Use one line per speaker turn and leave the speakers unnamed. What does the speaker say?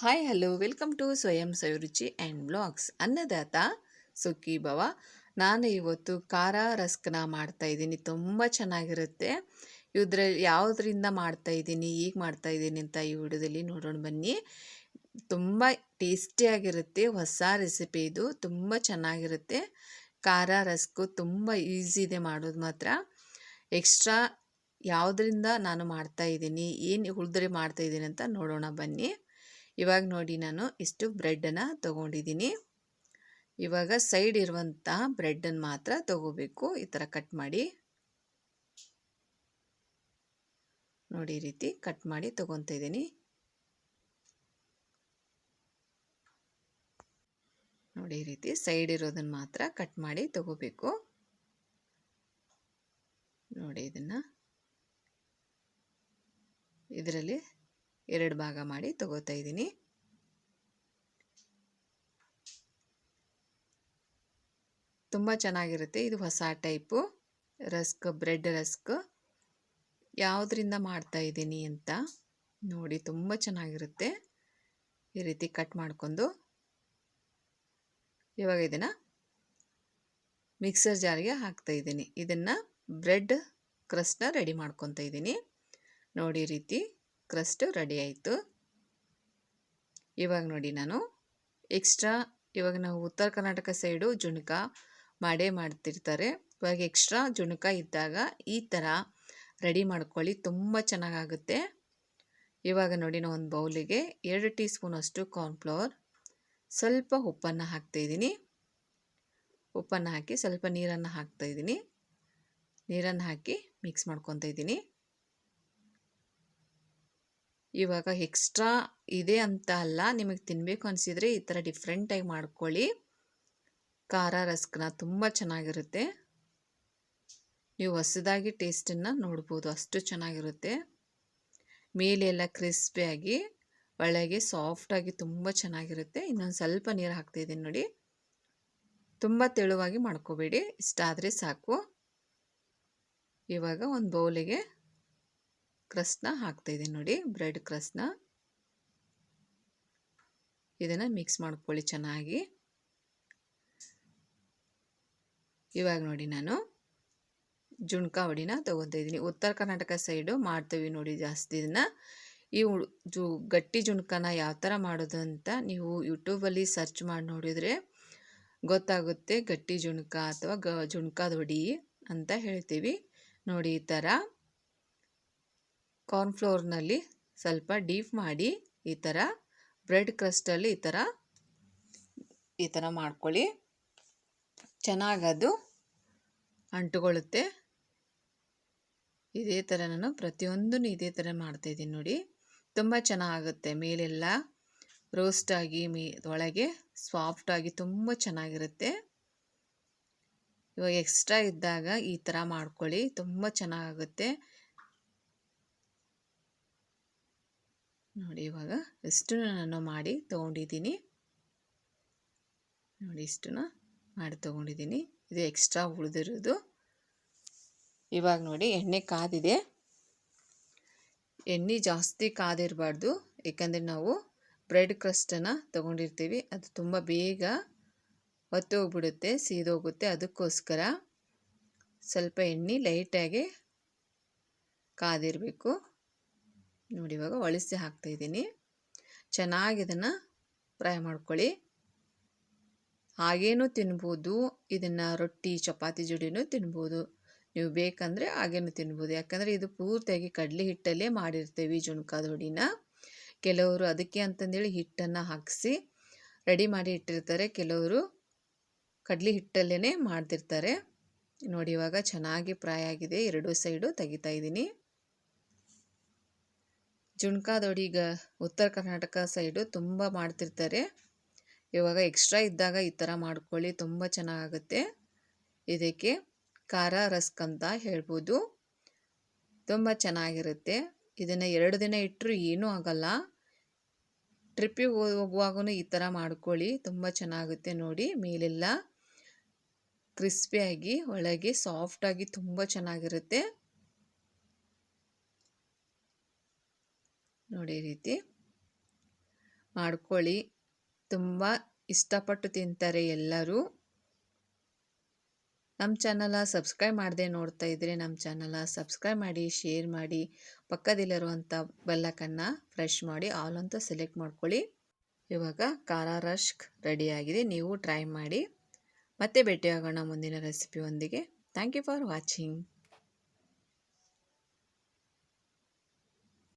Hi hello welcome to ಸ್ವಯಂ ಸವಿರುಚಿ and blogs ಅನ್ನದಾತ ಸುಖಿ ಭವ ನಾನು ಇವತ್ತು ಖಾರ ರಸ್ಕನ ಮಾಡ್ತಾಯಿದ್ದೀನಿ ತುಂಬ ಚೆನ್ನಾಗಿರುತ್ತೆ. ಇದ್ರಲ್ಲಿ ಯಾವುದರಿಂದ ಮಾಡ್ತಾ ಇದ್ದೀನಿ ಈಗ ಮಾಡ್ತಾಯಿದ್ದೀನಿ ಅಂತ ಈ ವಿಡಿಯೋದಲ್ಲಿ ನೋಡೋಣ ಬನ್ನಿ. ತುಂಬ ಟೇಸ್ಟಿಯಾಗಿರುತ್ತೆ ಹೊಸ ರೆಸಿಪಿ ಇದು. ತುಂಬ ಚೆನ್ನಾಗಿರುತ್ತೆ. ಖಾರ ರಸ್ಕು ತುಂಬ ಈಸಿ ಇದೆ ಮಾಡೋದು ಮಾತ್ರ. ಎಕ್ಸ್ಟ್ರಾ ಯಾವುದರಿಂದ ನಾನು ಮಾಡ್ತಾ ಇದ್ದೀನಿ, ಏನು ಉಳಿದ್ರೆ ಮಾಡ್ತಾ ಇದ್ದೀನಿ ಅಂತ ನೋಡೋಣ ಬನ್ನಿ. ಇವಾಗ ನೋಡಿ ನಾನು ಇಷ್ಟು ಬ್ರೆಡ್ಡನ್ನು ತೊಗೊಂಡಿದ್ದೀನಿ. ಇವಾಗ ಸೈಡ್ ಇರುವಂಥ ಬ್ರೆಡ್ಡನ್ನು ಮಾತ್ರ ತಗೋಬೇಕು. ಈ ಥರ ಕಟ್ ಮಾಡಿ. ನೋಡಿ ರೀತಿ ಕಟ್ ಮಾಡಿ ತೊಗೊತಾ ಇದ್ದೀನಿ. ನೋಡಿ ರೀತಿ ಸೈಡ್ ಇರೋದನ್ನು ಮಾತ್ರ ಕಟ್ ಮಾಡಿ ತಗೋಬೇಕು. ನೋಡಿ ಇದನ್ನು. ಇದರಲ್ಲಿ ಎರಡು ಭಾಗ ಮಾಡಿ ತಗೋತಾ ಇದ್ದೀನಿ. ತುಂಬ ಚೆನ್ನಾಗಿರುತ್ತೆ. ಇದು ಹೊಸ ಟೈಪು. Rusk, bread rusk. ಯಾವುದರಿಂದ ಮಾಡ್ತಾ ಇದ್ದೀನಿ ಅಂತ ನೋಡಿ ತುಂಬ ಚೆನ್ನಾಗಿರುತ್ತೆ. ಈ ರೀತಿ ಕಟ್ ಮಾಡಿಕೊಂಡು ಇವಾಗ ಇದನ್ನು ಮಿಕ್ಸರ್ ಜಾರಿಗೆ ಹಾಕ್ತಾ ಇದ್ದೀನಿ. ಇದನ್ನು ಬ್ರೆಡ್ ಕ್ರಸ್ಟ್ನ ರೆಡಿ ಮಾಡ್ಕೊತಾ ಇದ್ದೀನಿ. ನೋಡಿ ರೀತಿ ಕ್ರಸ್ಟ್ ರೆಡಿ ಆಯಿತು. ಇವಾಗ ನೋಡಿ ನಾನು. ಎಕ್ಸ್ಟ್ರಾ ಇವಾಗ ನಾವು ಉತ್ತರ ಕರ್ನಾಟಕ ಸೈಡು ಜುಣಕ ಮಾಡೇ ಮಾಡ್ತಿರ್ತಾರೆ. ಇವಾಗ ಎಕ್ಸ್ಟ್ರಾ ಜುಣಕ ಇದ್ದಾಗ ಈ ಥರ ರೆಡಿ ಮಾಡ್ಕೊಳ್ಳಿ, ತುಂಬ ಚೆನ್ನಾಗಾಗುತ್ತೆ. ಇವಾಗ ನೋಡಿ ನಾನು ಒಂದು ಬೌಲಿಗೆ ಎರಡು ಟೀ ಸ್ಪೂನಷ್ಟು ಕಾರ್ನ್ಫ್ಲವರ್ ಸ್ವಲ್ಪ ಉಪ್ಪನ್ನು ಹಾಕ್ತಾಯಿದ್ದೀನಿ ಉಪ್ಪನ್ನು ಹಾಕಿ ಸ್ವಲ್ಪ ನೀರನ್ನು ಹಾಕ್ತಾಯಿದ್ದೀನಿ ನೀರನ್ನು ಹಾಕಿ ಮಿಕ್ಸ್ ಮಾಡ್ಕೊತಾ ಇದ್ದೀನಿ. ಇವಾಗ ಎಕ್ಸ್ಟ್ರಾ ಇದೆ ಅಂತ ಅಲ್ಲ, ನಿಮಗೆ ತಿನ್ನಬೇಕು ಅನಿಸಿದರೆ ಈ ಥರ ಡಿಫ್ರೆಂಟಾಗಿ ಮಾಡ್ಕೊಳ್ಳಿ. ಖಾರ, ರಸ್ಕನ ತುಂಬ ಚೆನ್ನಾಗಿರುತ್ತೆ. ನೀವು ಹೊಸದಾಗಿ ಟೇಸ್ಟನ್ನು ನೋಡ್ಬೋದು, ಅಷ್ಟು ಚೆನ್ನಾಗಿರುತ್ತೆ. ಮೇಲೆಲ್ಲ ಕ್ರಿಸ್ಪಿಯಾಗಿ ಒಳಗೆ ಸಾಫ್ಟಾಗಿ ತುಂಬ ಚೆನ್ನಾಗಿರುತ್ತೆ. ಇನ್ನೊಂದು ಸ್ವಲ್ಪ ನೀರು ಹಾಕ್ತಾಯಿದ್ದೀನಿ ನೋಡಿ. ತುಂಬ ತೆಳುವಾಗಿ ಮಾಡ್ಕೋಬೇಡಿ. ಇಷ್ಟಾದರೆ ಸಾಕು. ಇವಾಗ ಒಂದು ಬೌಲಿಗೆ ಕ್ರಸ್ನ ಹಾಕ್ತಾಯಿದ್ದೀನಿ ನೋಡಿ ಬ್ರೆಡ್ ಕ್ರಸ್ನ ಇದನ್ನು ಮಿಕ್ಸ್ ಮಾಡ್ಕೊಳ್ಳಿ ಚೆನ್ನಾಗಿ. ಇವಾಗ ನೋಡಿ ನಾನು ಜುಣ್ಕ ಹೊಡಿನ ತೊಗೊತಾ ಇದ್ದೀನಿ. ಉತ್ತರ ಕರ್ನಾಟಕ ಸೈಡು ಮಾಡ್ತೀವಿ ನೋಡಿ ಜಾಸ್ತಿ ಇದನ್ನು. ಈ ಜು, ಗಟ್ಟಿ ಜುಣ್ಕನ ಯಾವ ಥರ ಮಾಡೋದು ಅಂತ ನೀವು ಯೂಟ್ಯೂಬಲ್ಲಿ ಸರ್ಚ್ ಮಾಡಿ ನೋಡಿದರೆ ಗೊತ್ತಾಗುತ್ತೆ ಗಟ್ಟಿ ಜುಣ್ಕ ಅಥವಾ ಗ ಅಂತ ಹೇಳ್ತೀವಿ. ನೋಡಿ ಈ ಥರ ಕಾರ್ನ್ಫ್ಲೋರ್ನಲ್ಲಿ ಸ್ವಲ್ಪ ಡೀಪ್ ಮಾಡಿ ಈ ಥರ ಬ್ರೆಡ್ ಕ್ರಸ್ಟಲ್ಲಿ ಈ ಥರ ಈ ಥರ ಮಾಡ್ಕೊಳ್ಳಿ. ಚೆನ್ನಾಗದು ಅಂಟುಕೊಳ್ಳುತ್ತೆ. ಇದೇ ಥರ ನಾನು ಪ್ರತಿಯೊಂದನ್ನು ಇದೇ ಥರ ಮಾಡ್ತಾಯಿದ್ದೀನಿ ನೋಡಿ. ತುಂಬ ಚೆನ್ನಾಗುತ್ತೆ. ಮೇಲೆಲ್ಲ ರೋಸ್ಟಾಗಿ ಮೇ ಒಳಗೆ ಸಾಫ್ಟಾಗಿ ತುಂಬ ಚೆನ್ನಾಗಿರುತ್ತೆ. ಇವಾಗ ಎಕ್ಸ್ಟ್ರಾ ಇದ್ದಾಗ ಈ ಥರ ಮಾಡ್ಕೊಳ್ಳಿ. ತುಂಬ ಚೆನ್ನಾಗುತ್ತೆ. ನೋಡಿ, ಇವಾಗ ಇಷ್ಟು ನಾನು ಮಾಡಿ ತೊಗೊಂಡಿದ್ದೀನಿ. ನೋಡಿ, ಇಷ್ಟನ್ನ ಮಾಡಿ ತೊಗೊಂಡಿದ್ದೀನಿ. ಇದು ಎಕ್ಸ್ಟ್ರಾ ಉಳಿದಿರೋದು. ಇವಾಗ ನೋಡಿ, ಎಣ್ಣೆ ಕಾದಿದೆ. ಎಣ್ಣೆ ಜಾಸ್ತಿ ಕಾದಿರಬಾರ್ದು. ಏಕೆಂದರೆ ನಾವು ಬ್ರೆಡ್ ಕ್ರಸ್ಟನ್ನು ತೊಗೊಂಡಿರ್ತೀವಿ. ಅದು ತುಂಬ ಬೇಗ ಒತ್ತೋಗ್ಬಿಡುತ್ತೆ, ಸೀದೋಗುತ್ತೆ. ಅದಕ್ಕೋಸ್ಕರ ಸ್ವಲ್ಪ ಎಣ್ಣೆ ಲೈಟಾಗಿ ಕಾದಿರಬೇಕು. ನೋಡಿ, ಇವಾಗ ಒಳಿಸಿ ಹಾಕ್ತಾಯಿದ್ದೀನಿ ಚೆನ್ನಾಗಿ ಇದನ್ನು ಫ್ರೈ ಮಾಡ್ಕೊಳ್ಳಿ. ಹಾಗೇನೂ ತಿನ್ಬೋದು. ಇದನ್ನು ರೊಟ್ಟಿ, ಚಪಾತಿ ಜೋಡಿನೂ ತಿನ್ಬೋದು. ನೀವು ಬೇಕಂದರೆ ಹಾಗೇನೂ ತಿನ್ಬೋದು. ಯಾಕಂದರೆ ಇದು ಪೂರ್ತಿಯಾಗಿ ಕಡಲೆ ಹಿಟ್ಟಲ್ಲೇ ಮಾಡಿರ್ತೀವಿ ಜುಣ್ಕಾದ ಹುಡಿನ. ಕೆಲವರು ಅದಕ್ಕೆ ಅಂತಂದೇಳಿ ಹಿಟ್ಟನ್ನು ಹಾಕಿಸಿ ರೆಡಿ ಮಾಡಿ ಇಟ್ಟಿರ್ತಾರೆ. ಕೆಲವರು ಕಡಲೆ ಹಿಟ್ಟಲ್ಲೇ ಮಾಡ್ತಿರ್ತಾರೆ. ನೋಡಿ, ಇವಾಗ ಚೆನ್ನಾಗಿ ಫ್ರೈ ಆಗಿದೆ. ಎರಡೂ ಸೈಡು ತೆಗಿತಾ ಇದ್ದೀನಿ. ಜುಣ್ಕಾದೊಡಿ ಈಗ ಉತ್ತರ ಕರ್ನಾಟಕ ಸೈಡು ತುಂಬ ಮಾಡ್ತಿರ್ತಾರೆ. ಇವಾಗ ಎಕ್ಸ್ಟ್ರಾ ಇದ್ದಾಗ ಈ ಥರ ಮಾಡ್ಕೊಳ್ಳಿ, ತುಂಬ ಚೆನ್ನಾಗುತ್ತೆ. ಇದಕ್ಕೆ ಖಾರ, ರಸ್ಕ್ ಅಂತ ಹೇಳ್ಬೋದು. ತುಂಬ ಚೆನ್ನಾಗಿರುತ್ತೆ. ಇದನ್ನು ಎರಡು ದಿನ ಇಟ್ಟರು ಏನೂ ಆಗಲ್ಲ. ಟ್ರಿಪ್ಪಿಗೆ ಹೋಗುವಾಗೂ ಈ ಥರ ಮಾಡ್ಕೊಳ್ಳಿ, ತುಂಬ ಚೆನ್ನಾಗುತ್ತೆ ನೋಡಿ. ಮೇಲೆಲ್ಲ ಕ್ರಿಸ್ಪಿಯಾಗಿ ಒಳಗೆ ಸಾಫ್ಟಾಗಿ ತುಂಬ ಚೆನ್ನಾಗಿರುತ್ತೆ. ನೋಡಿ ರೀತಿ. ಮಾಡ್ಕೊಳ್ಳಿ. ತುಂಬ ಇಷ್ಟಪಟ್ಟು ತಿಂತಾರೆ ಎಲ್ಲರೂ. ನಮ್ಮ ಚಾನಲ ಸಬ್ಸ್ಕ್ರೈಬ್ ಮಾಡದೆ ನೋಡ್ತಾ ಇದ್ದರೆ ನಮ್ಮ ಚಾನಲ ಸಬ್ಸ್ಕ್ರೈಬ್ ಮಾಡಿ, ಶೇರ್ ಮಾಡಿ ಪಕ್ಕದಲ್ಲಿರುವಂಥ ಬೆಲ್ಲಕನ್ನು ಫ್ರೆಶ್ ಮಾಡಿ, ಆಲ್ ಸೆಲೆಕ್ಟ್ ಮಾಡ್ಕೊಳ್ಳಿ. ಇವಾಗ ಖಾರ ರಶ್ಕ್ ರೆಡಿಯಾಗಿದೆ ನೀವು ಟ್ರೈ ಮಾಡಿ. ಮತ್ತೆ ಭೇಟಿಯಾಗೋಣ ಮುಂದಿನ ರೆಸಿಪಿಯೊಂದಿಗೆ ಥ್ಯಾಂಕ್ ಯು ಫಾರ್ ವಾಚಿಂಗ್.